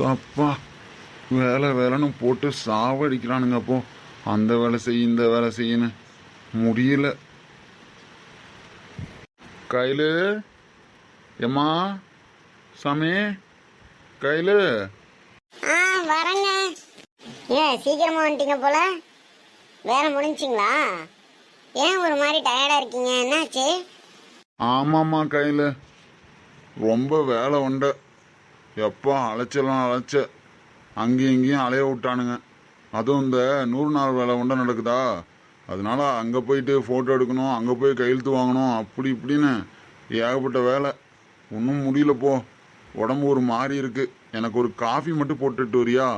சப்பா வேலை வேலைன்னு போட்டு சாவடிக்கிறானுங்க அப்போ. அந்த வேலை செய் இந்த வேலை செய்யணும் முடியல. கையில் எம்மா சாமி. கையில் ஆ வரேங்க. ஏன் சீக்கிரமா வந்துட்டீங்க போல. வேலை முடிஞ்சிங்களா? ஏன் ஒரு மாதிரி டயர்டா இருக்கீங்க? என்னாச்சு? ஆமாம்மா கையில் ரொம்ப வேலை உண்ட. எப்போ அலைச்சலாம் அலைச்ச. அங்கேயும் இங்கேயும் அலைய விட்டானுங்க. அதுவும் இந்த நூறு நாள் வேலை உண்ட நடக்குதா? அதனால அங்கே போயிட்டு ஃபோட்டோ எடுக்கணும் அங்கே போய் கையெழுத்து வாங்கணும் அப்படி இப்படின்னு ஏகப்பட்ட வேலை. ஒன்றும் முடியல போ. உடம்பு ஒரு மாதிரி இருக்கு. எனக்கு ஒரு காஃபி மட்டும் போட்டுட்டு வரியா?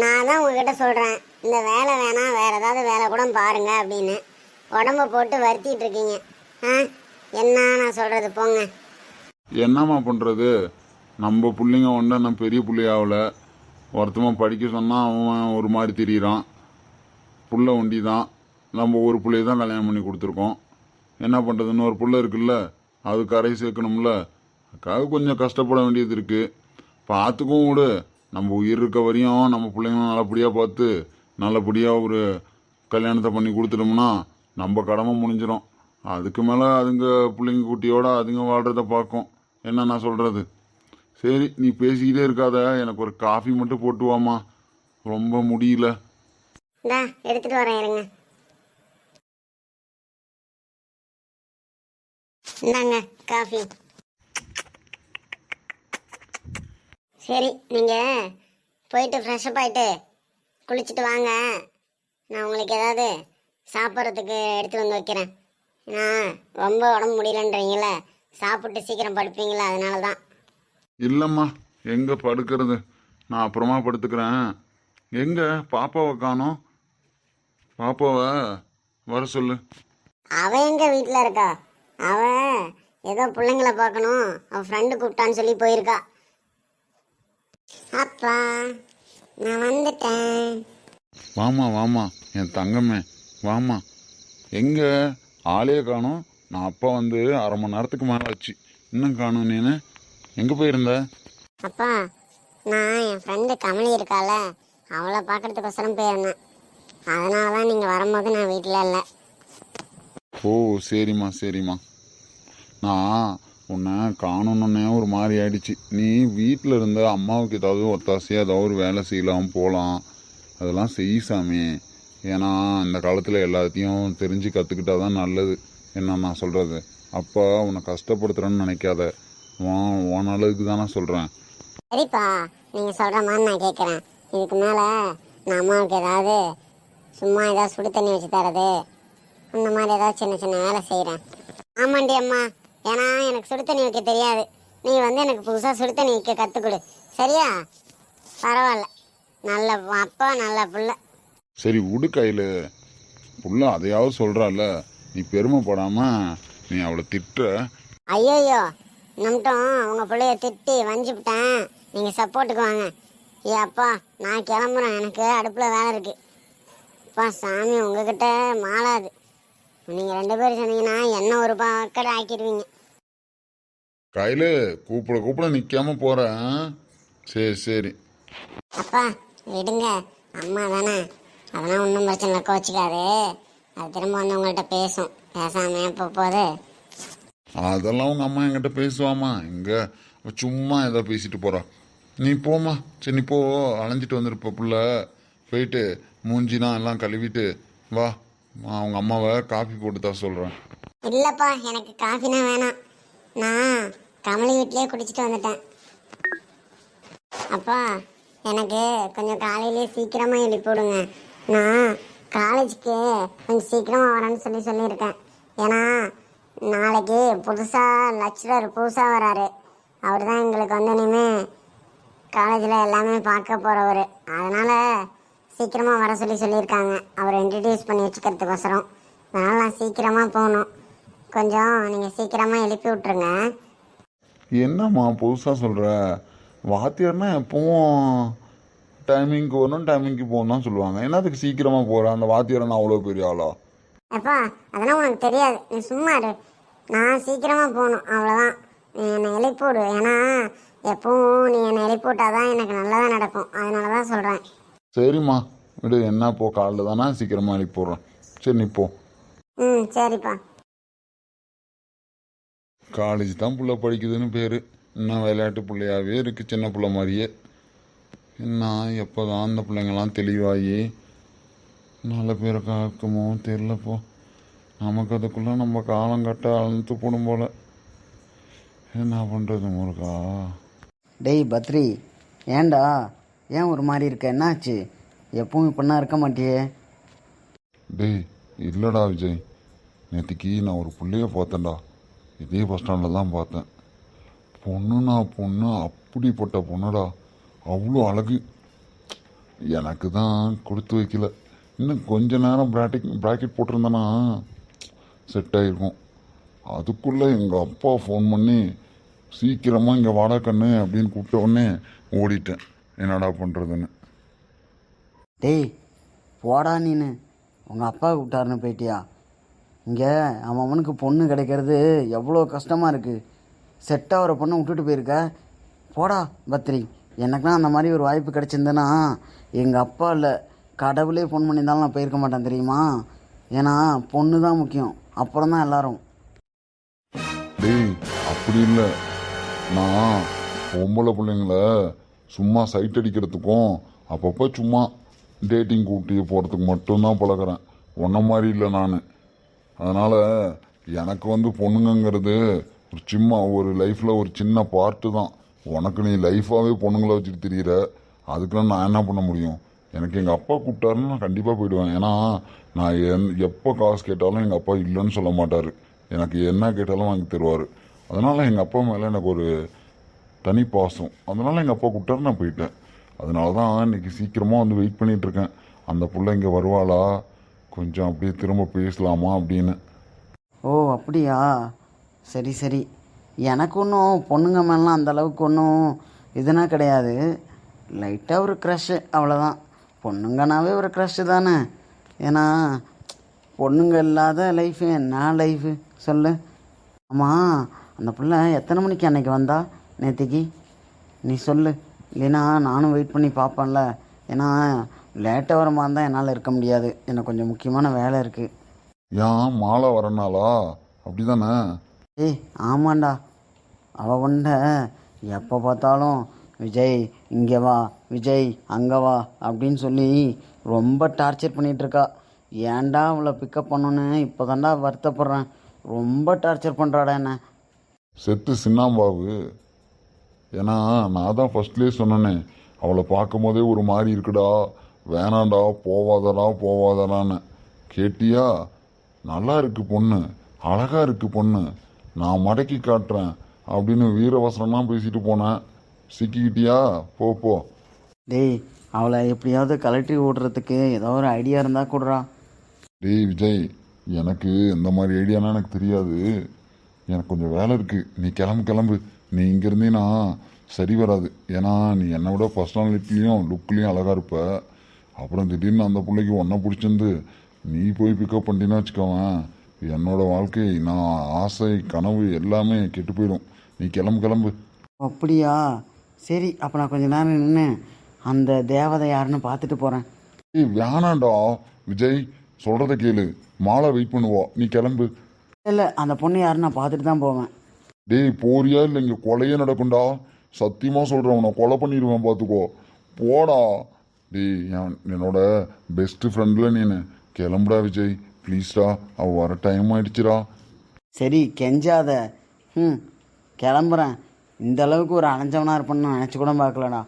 நான் தான் உங்ககிட்ட சொல்றேன். இந்த வேலை வேணாம் வேற ஏதாவது வேலை கூட பாருங்க அப்படின்னு. உடம்ப போட்டு வருத்திட்டு இருக்கீங்க. ஆ என்ன நான் சொல்றது போங்க. என்னம்மா பண்ணுறது நம்ம பிள்ளைங்க ஒன்றும் நம்ம பெரிய பிள்ளையாவில் ஒருத்தமாக படிக்க சொன்னால் அவன் ஒரு மாதிரி திரியிறான். புள்ள ஒண்டி தான் நம்ம ஒரு பிள்ளைய தான் கல்யாணம் பண்ணி கொடுத்துருக்கோம். என்ன பண்ணுறது இன்னொரு புள்ள இருக்குல்ல அது கரை சேர்க்கணும்ல. அதுக்காக கொஞ்சம் கஷ்டப்பட வேண்டியது இருக்குது பார்த்துக்கும் விடு. நம்ம உயிர் இருக்க வரையும் நம்ம பிள்ளைங்களும் நல்லபடியாக பார்த்து நல்லபடியாக ஒரு கல்யாணத்தை பண்ணி கொடுத்துட்டோம்னா நம்ம கடமை முடிஞ்சிடும் அதுக்கு மேலே அதுங்க பிள்ளைங்க குட்டியோட அதுங்க வாழ்கிறத பார்க்கும். என்ன நான் சொல்கிறது சரி நீ பேசிக்கிட்டே இருக்காத. எனக்கு ஒரு காஃபி மட்டும் போட்டு ரொம்ப முடியல. இந்தா எடுத்துட்டு வரேன் இருங்க. இந்தாங்க காஃபி சரி நீங்க போயிட்டு ஃப்ரெஷ்அப் ஆயிட்டு குளிச்சுட்டு வாங்க. நான் உங்களுக்கு ஏதாவது சாப்பிட்றதுக்கு எடுத்து வந்து வைக்கிறேன். நான் ரொம்ப உடம்பு முடியலன்றீங்களே சாப்பிட்டு சீக்கிரம் படுப்பீங்களா அதனால தான் இல்லைம்மா எங்கே படுக்கிறது? நான் அப்புறமா படுத்துக்கிறேன். எங்கே பாப்பாவை காணோம்? பாப்பாவை வர சொல்லு. அவ எங்க வீட்டில் இருக்கா? அவ ஏதோ பிள்ளைங்கள பார்க்கணும். அவ ஃப்ரெண்டு கூப்பிட்டான்னு சொல்லி போயிருக்கா. அப்பா நான் வந்துட்டேன். வாமா வாமா என் தங்கமே வாமா எங்கே ஆளே காணோம்? நான் அப்பா வந்து அரை மணி நேரத்துக்கு மேலே ஆச்சு. இன்னும் காணோம் நீனு? எங்கே போயிருந்த? அப்பா நான் என் ஃப்ரெண்டு கமலி இருக்கால அவளை பார்க்கறதுக்கோசரம் போயிருந்தேன். அதனால தான் நீங்கள் வரும்போது நான் வீட்டில் இல்லை. ஓ சரிம்மா சரிம்மா. நான் உன்னை காணணுன்னே ஒரு மாதிரி ஆயிடுச்சு. நீ வீட்டில் இருந்த அம்மாவுக்கு ஏதாவது ஒத்தாசையாக ஏதாவது ஒரு வேலை செய்யலாம் போகலாம் அதெல்லாம் செய் சாமி. ஏன்னா இந்த காலத்தில் எல்லாத்தையும் தெரிஞ்சு கற்றுக்கிட்டா தான் நல்லது. என்ன நான் சொல்கிறது அப்பா உன்னை கஷ்டப்படுத்துகிறேன்னு நினைக்காத. உன் நல்லதுக்கு தான் சொல்கிறேன் சரிப்பா நீங்கள் சொல்கிற மாதிரி நான் கேட்குறேன் இதுக்கு மேலே நான் அம்மாவுக்கு ஏதாவது சும்மா ஏதாவது சுடு தண்ணி வச்சு தரது. அந்த மாதிரி ஏதாவது சின்ன சின்ன வேலை செய்கிறேன் ஆமாண்டி அம்மா ஏன்னா எனக்கு சுடு தண்ணி வைக்க தெரியாது. நீ வந்து எனக்கு புதுசாக சுடு தண்ணி வைக்க கற்றுக் கொடு சரியா? பரவாயில்ல. நல்ல அப்பா நல்ல புள்ள. சரி விடு கையில். புள்ள அதையாவது சொல்கிறால நீ பெருமைப்படாமல் நீ அவளை திட்டுற. ஐயோயோ நம்மட்டும் உங்கள் பிள்ளைய திட்டி வஞ்சிவிட்டேன் நீங்கள் சப்போர்ட்டுக்கு வாங்க. ஏ அப்பா நான் கிளம்புறேன். எனக்கு அடுப்பில் வேலை இருக்குது அப்பா சாமி உங்ககிட்ட மாளாது. நீங்கள் ரெண்டு பேரும் சொன்னீங்கன்னா என்ன ஒரு பக்கடை ஆக்கிடுவீங்க. கையில் கூப்பிட கூப்பிட நிற்காம போகிறேன் சரி சரி. அப்பா விடுங்க. அம்மா தானே. அதெல்லாம் ஒன்றும் பிரச்சனை இல்லை. கோச்சிக்காது. அது திரும்ப வந்து உங்கள்கிட்ட பேசும். பேசாம இப்போ போகுது? அதெல்லாம் உங்கள் அம்மா என்கிட்ட பேசுவாம்மா. இங்கே சும்மா ஏதோ பேசிட்டு போகிறா நீ போம்மா. சரி நீ போ. அலைஞ்சிட்டு வந்துருப்ப புள்ள. போயிட்டு மூஞ்சினா எல்லாம் கழுவிட்டு வா. நான் அவங்க அம்மாவை காஃபி போட்டு தான் சொல்கிறேன் இல்லைப்பா எனக்கு காஃபினா வேணாம். நான் கமலி வீட்லேயே குடிச்சிட்டு வந்துட்டேன். அப்பா எனக்கு கொஞ்சம் காலையிலேயே சீக்கிரமாக எழுப்பி விடுங்க. நான் காலேஜுக்கு கொஞ்சம் சீக்கிரமாக வரேன்னு சொல்லி சொல்லியிருக்கேன். ஏன்னா நாளைக்கு புதுசாக லெக்சரர் புதுசாக வராரு. அவர் தான் எங்களுக்கு வந்து இனிமேல் காலேஜில் எல்லாமே பார்க்க போகிறவர் அதனால் சீக்கிரமாக வர சொல்லி சொல்லியிருக்காங்க. அவரை இன்ட்ரடியூஸ் பண்ணி வச்சுக்கிறதுக்கோசரம். அதனால் நான் சீக்கிரமாக போகணும். கொஞ்சம் நீங்கள் சீக்கிரமாக எழுப்பி விட்ருங்க என்னம்மா புதுசாக சொல்கிற வாத்தியார்னா எப்பவும் டைமிங்க்கு வரணும் டைமிங்க்கு போகணும் தான் சொல்லுவாங்க. என்னத்துக்கு சீக்கிரமாக போகிறேன் அந்த வாத்தியார் அவ்வளோ பெரிய ஆளா? அப்பா அதெல்லாம் உனக்கு தெரியாது. நீ சும்மா இரு. நான் சீக்கிரமாக போகணும். அவ்வளோதான் நீ என்னை எழுப்பி விடு ஏன்னா எப்பவும் நீ என்னை எழுப்பிவிட்டாதான் தான் எனக்கு நல்லதாக நடக்கும். அதனால தான் சொல்கிறேன் சரிம்மா. விடு என்ன போ காலைல தானே சீக்கிரமாக போடுறேன் சரி நீ போ. ம் சரிப்பா. காலேஜ் தான் புள்ள படிக்குதுன்னு பேர். இன்னும் விளையாட்டு பிள்ளையாவே இருக்குது சின்ன பிள்ளை மாதிரியே. என்ன எப்போ தான் அந்த பிள்ளைங்கள்லாம் தெளிவாகி நல்ல பேரை காக்குமோ? தெரிலப்போ நமக்கு அதுக்குள்ளே நம்ம காலம் கட்ட அழுத்து போடும் போல. என்ன பண்ணுறது முருகா? டேய் பத்ரி ஏன்டா? ஏன் ஒரு மாதிரி இருக்க? என்னாச்சு? எப்பவும் இப்படின்னா இருக்க மாட்டியே. டேய் இல்லைடா விஜய். நேற்றுக்கு நான் ஒரு புள்ளைய பார்த்தேன்டா. இதே பஸ் ஸ்டாண்டில் தான் பார்த்தேன். பொண்ணுனா பொண்ணு அப்படிப்பட்ட பொண்ணுடா. அவ்வளோ அழகு. எனக்கு தான் கொடுத்து வைக்கல. இன்னும் கொஞ்ச நேரம் ப்ராட்டிக் ப்ராக்கெட் போட்டிருந்தேன்னா செட் ஆகிருக்கும் அதுக்குள்ளே எங்கள் அப்பா ஃபோன் பண்ணி சீக்கிரமாக இங்கே வாடா கண்ணு அப்படின்னு கூப்பிட்ட உடனே ஓடிட்டேன். என்னடா பண்ணுறதுன்னு டேய் போடா நீனு. உங்கள் அப்பா கூப்பிட்டாருன்னு போயிட்டியா? இங்கே அவன் அவனுக்கு பொண்ணு கிடைக்கிறது எவ்வளோ கஷ்டமாக இருக்குது செட்டாக ஒரு பொண்ணை விட்டுட்டு போயிருக்க. போடா பத்ரி. எனக்குலாம் அந்த மாதிரி ஒரு வாய்ப்பு கிடச்சிருந்தேன்னா எங்கள் அப்பா இல்லை. கடவுளே ஃபோன் பண்ணியிருந்தாலும் நான் போயிருக்க மாட்டேன் தெரியுமா? ஏன்னா பொண்ணு தான் முக்கியம். அப்புறம் தான் எல்லாரும். டேய் அப்படி இல்லை. நான் பொம்பளை பிள்ளைங்கள சும்மா சைட் அடிக்கிறதுக்கும் அப்பப்போ சும்மா டேட்டிங் கூட்டி போகிறதுக்கு மட்டும்தான் பழகுறேன். உன்ன மாதிரி இல்லை நான். அதனால் எனக்கு வந்து பொண்ணுங்கங்கிறது ஒரு சும்மா ஒரு லைஃப்பில் ஒரு சின்ன பார்ட்டு தான். உனக்கு நீ லைஃபாகவே பொண்ணுங்களை வச்சுட்டு திரியிற. அதுக்கெல்லாம் நான் என்ன பண்ண முடியும்? எனக்கு எங்கள் அப்பா கூப்பிட்டாருன்னு நான் கண்டிப்பாக போயிடுவேன். ஏன்னா நான் என் எப்போ காசு கேட்டாலும் எங்கள் அப்பா இல்லைன்னு சொல்ல மாட்டார். எனக்கு என்ன கேட்டாலும் வாங்கி தருவார். அதனால் எங்கள் அப்பா மேலே எனக்கு ஒரு தனி பாசம். அதனால் எங்கள் அப்பா கூப்பிட்டாரு நான் போயிட்டேன். அதனால தான் இன்னைக்கு சீக்கிரமாக வந்து வெயிட் பண்ணிகிட்ருக்கேன் அந்த பிள்ளை இங்கே வருவாளா? கொஞ்சம் அப்படியே திரும்ப பேசலாமா அப்படின்னு. ஓ அப்படியா? சரி சரி. எனக்கு ஒன்றும் பொண்ணுங்க மேலாம் அந்த அளவுக்கு ஒன்றும் இதுனா கிடையாது. லைட்டாக ஒரு க்ரஷ்ஷு அவ்வளோதான் பொண்ணுங்கனாவே ஒரு க்ரஷ்ஷு தானே. ஏன்னா பொண்ணுங்க இல்லாத லைஃபு என்ன லைஃபு சொல்லு. ஆமாம் அந்த பிள்ளை எத்தனை மணிக்கு அன்னைக்கு வந்தா நேத்திக்கு? நீ சொல்லு. இல்லைன்னா நானும் வெயிட் பண்ணி பார்ப்பேன்ல. ஏன்னா லேட்டாக வர மாதிரி தான் என்னால் இருக்க முடியாது. எனக்கு கொஞ்சம் முக்கியமான வேலை இருக்குது ஏன் மாலை வரனாளா? அப்படி தானே ஏய் ஆமாண்டா. அவ உண்ட எப்போ பார்த்தாலும் விஜய் இங்கே வா விஜய் அங்கே வா அப்படின்னு சொல்லி ரொம்ப டார்ச்சர் பண்ணிகிட்ருக்கா. ஏன்டா அவளை பிக்கப் பண்ணணுன்னு இப்போ தாண்டா வருத்தப்படுறேன். ரொம்ப டார்ச்சர் பண்ணுறாடா என்ன. செத்து சின்னாம்பாவு. ஏன்னா நான் தான் ஃபர்ஸ்ட்லேயே சொன்னேனே அவளை பார்க்கும் போதே ஒரு மாதிரி இருக்குடா. வேணாண்டா போவாதடா போவாதடான்னு. கேட்டியா? நல்லா இருக்கு பொண்ணு. அழகா இருக்கு பொண்ணு. நான் மடக்கி காட்டுறேன் அப்படின்னு வீரவசனம்லாம் பேசிட்டு போனேன். சிக்கிக்கிட்டியா? போ போ. டேய் அவளை எப்படியாவது கலட்டி விடுறதுக்கு ஏதோ ஒரு ஐடியா இருந்தால் கொடுறா. டேய் விஜய் எனக்கு இந்த மாதிரி ஐடியாலாம் எனக்கு தெரியாது. எனக்கு கொஞ்சம் வேலை இருக்கு. நீ கிளம்பு கிளம்பு. நீ இங்க இருந்தீன்னா சரி வராது. ஏன்னா நீ என்னை விட பர்சனாலிட்டிலையும் லுக்லேயும் அழகா இருப்ப. அப்புறம் திடீர்னு அந்த பிள்ளைக்கு ஒன்றை பிடிச்சிருந்து நீ போய் பிக்கப் பண்ணிட்டீன்னா வச்சுக்கோவேன். என்னோட வாழ்க்கை நான் ஆசை கனவு எல்லாமே கெட்டு போயிடும். நீ கிளம்பு கிளம்பு. அப்படியா? சரி அப்போ நான் கொஞ்ச நேரம் நின்று அந்த தேவதை யாருன்னு பார்த்துட்டு போகிறேன் ஏய் வேணாண்டா விஜய் சொல்றத கேளு. மாலை வெயிட் பண்ணுவா. நீ கிளம்பு. இல்லை அந்த பொண்ணு யாருன்னு நான் பார்த்துட்டு தான் போவேன். டேய் போறியா இல்லை இங்கே கொலையே நடக்கும்டா? சத்தியமா சொல்கிறேன் உன்னை கொலை பண்ணிடுவேன் பார்த்துக்கோ. போடா. டேய் என் என்னோட பெஸ்ட் ஃப்ரெண்டில் நீனு. கிளம்புடா விஜய். ப்ளீஸ்டா அவள் வர டைம் ஆயிடுச்சுடா. சரி கெஞ்சாத. ம் கிளம்புறேன். இந்த அளவுக்கு ஒரு அலைஞ்சவனாக இருப்பேன்னு நான் நினச்சி கூட பார்க்கலடா.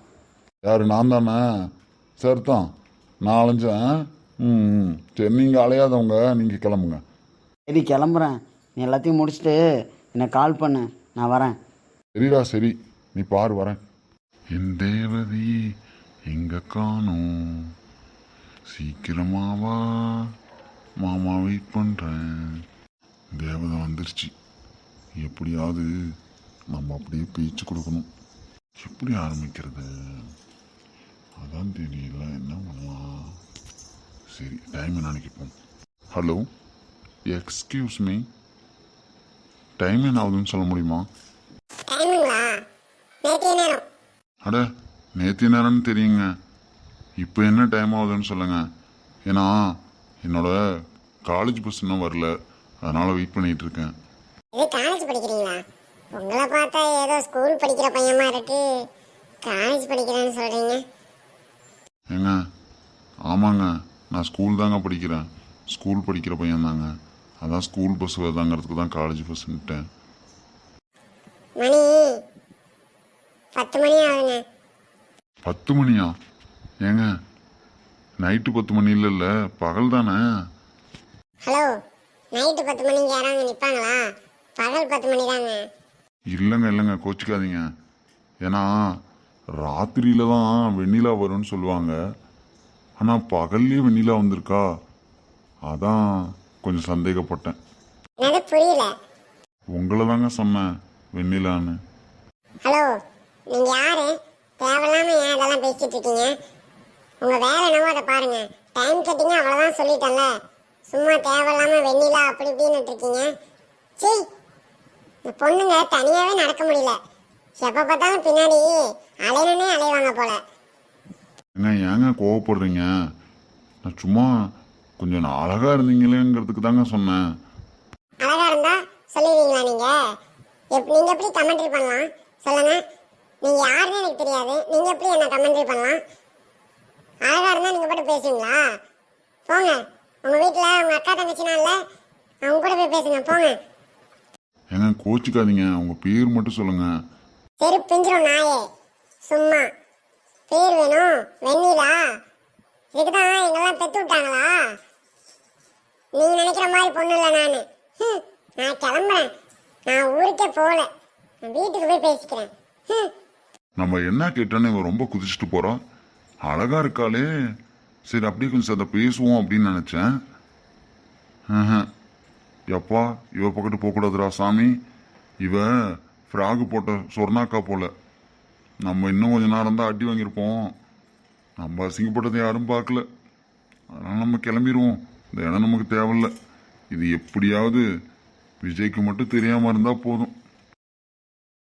யாரு நான் தானே? சரிதான் நான் அலைஞ்சேன். ம். சரி நீங்கள் அலையாதவங்க நீங்கள் கிளம்புங்க. சரி கிளம்புறேன். நீ எல்லாத்தையும் முடிச்சுட்டு என்னை கால் பண்ணு. நான் வரேன். சரிடா சரி. நீ பாரு வரேன். என் தேவதி எங்க காணோம்? சீக்கிரமாவா மாமா வெயிட் பண்றேன். தேவதை வந்துருச்சு. எப்படியாவது நம்ம அப்படியே பேச்சு கொடுக்கணும். எப்படி ஆரம்பிக்கிறது? அதான் தெரியல. என்ன பண்ணலாம் சரி டைம் நினைக்கப்போம் ஹலோ எக்ஸ்கியூஸ் மீ டைம் என்ன ஆகுதுன்னு சொல்ல முடியுமா? அட நேற்று நேரம்னு தெரியுங்க. இப்போ என்ன டைம் ஆகுதுன்னு சொல்லுங்க. ஏன்னா என்னோட காலேஜ் பஸ் இன்னும் வரல. அதனால வெயிட் பண்ணிட்டு இருக்கேன். இது காலேஜ் படிக்கிறீங்களா? உங்களை பார்த்தா ஏதோ ஸ்கூல் படிக்கிற பையமா இருக்கு. காலேஜ் படிக்கிறேன்னு சொல்றீங்க. ஏங்க ஆமாங்க நான் ஸ்கூல் தாங்க படிக்கிறேன். ஸ்கூல் படிக்கிற பையன் தாங்க. அதான் ஸ்கூல் பஸ் வருதாங்கிறதுக்கு தான் காலேஜ் பஸ்ன்னுட்டேன் மணி பத்து மணி ஆகுங்க. பத்து மணியா? ஏங்க நைட்டு பத்து மணி இல்லைல்ல பகல் தானே? ஹலோ நைட்டு பத்து மணிக்கு யாராவது நிற்பாங்களா பகல் பத்து மணி தாங்க இல்லைங்க இல்லைங்க கோச்சிக்காதீங்க. ஏன்னா ராத்திரியில தான் வெண்ணிலா வரும்னு சொல்லுவாங்க. ஆனால் பகல்லே வெண்ணிலா வந்திருக்கா? அதான் கொஞ்சம் சந்தேகப்பட்டேன். புரியல. உங்களை தாங்க சொன்னேன் வெண்ணிலான்னு. ஹலோ நீங்க யாரு? தேவையில்லாம ஏன் இதெல்லாம் பேசிட்டு இருக்கீங்க? உங்க வேலை என்னவோ அதை பாருங்க. டைம் கேட்டீங்க அவ்வளவுதான் சொல்லிட்டேன்ல. சும்மா தேவையில்லாம வெண்ணிலா அப்படி இப்படின்னு இருக்கீங்க. பொண்ணுங்க தனியாவே நடக்க முடியல. எப்ப பார்த்தாலும் பின்னாடி அலையணுன்னே அலைவாங்க போல. ஏங்க ஏங்க கோவப்படுறீங்க? நான் சும்மா கொஞ்சம் நான் அழகா இருந்தீங்களேங்கிறதுக்கு தாங்க சொன்னேன். அழகா இருந்தா சொல்லுவீங்களா நீங்க? எப் நீங்க எப்படி கமெண்ட்ரி பண்ணலாம்? சொல்லுங்க. நீங்க யாருன்னு எனக்கு தெரியாது. நீங்க எப்படி என்ன கமெண்ட்ரி பண்ணலாம்? அழகா இருந்தா நீங்க போட்டு பேசுவீங்களா? போங்க. உங்க வீட்ல உங்க அக்கா தங்கச்சினா இல்ல அவங்க கூட போய் பேசுங்க. போங்க. ஏங்க கோச்சிக்காதீங்க. உங்க பேர் மட்டும் சொல்லுங்க. தெரு பிஞ்சிரும் நாயே. சும்மா. பேர் வேணும். வெண்ணிலா. இதுக்குதான் எங்கெல்லாம் பெத்து விட்டாங்களா? நீங்க நினைக்கிற மாதிரி பொண்ணு இல்லை நானு. நான் கிளம்புறேன். நான் ஊருக்கே போகல. நான் வீட்டுக்கு போய் பேசிக்கிறேன். நம்ம என்ன கேட்டோன்னு இவன் ரொம்ப குதிச்சுட்டு போறான். அழகா இருக்காளே. சரி அப்படியே கொஞ்சம் அதை பேசுவோம் அப்படின்னு நினைச்சேன். ஆஹ். எப்பா இவ பக்கத்து போகக்கூடாதுரா சாமி. இவ ஃப்ராகு போட்ட சொர்ணாக்கா போல. நம்ம இன்னும் கொஞ்ச நேரம் தான் அடி வாங்கியிருப்போம். நம்ம அசிங்கப்பட்டதை யாரும் பார்க்கல. அதனால் நம்ம கிளம்பிடுவோம் இந்த இடம் நமக்கு தேவையில்ல. இது எப்படியாவது விஜய்க்கு மட்டும் தெரியாமல் இருந்தால் போதும்.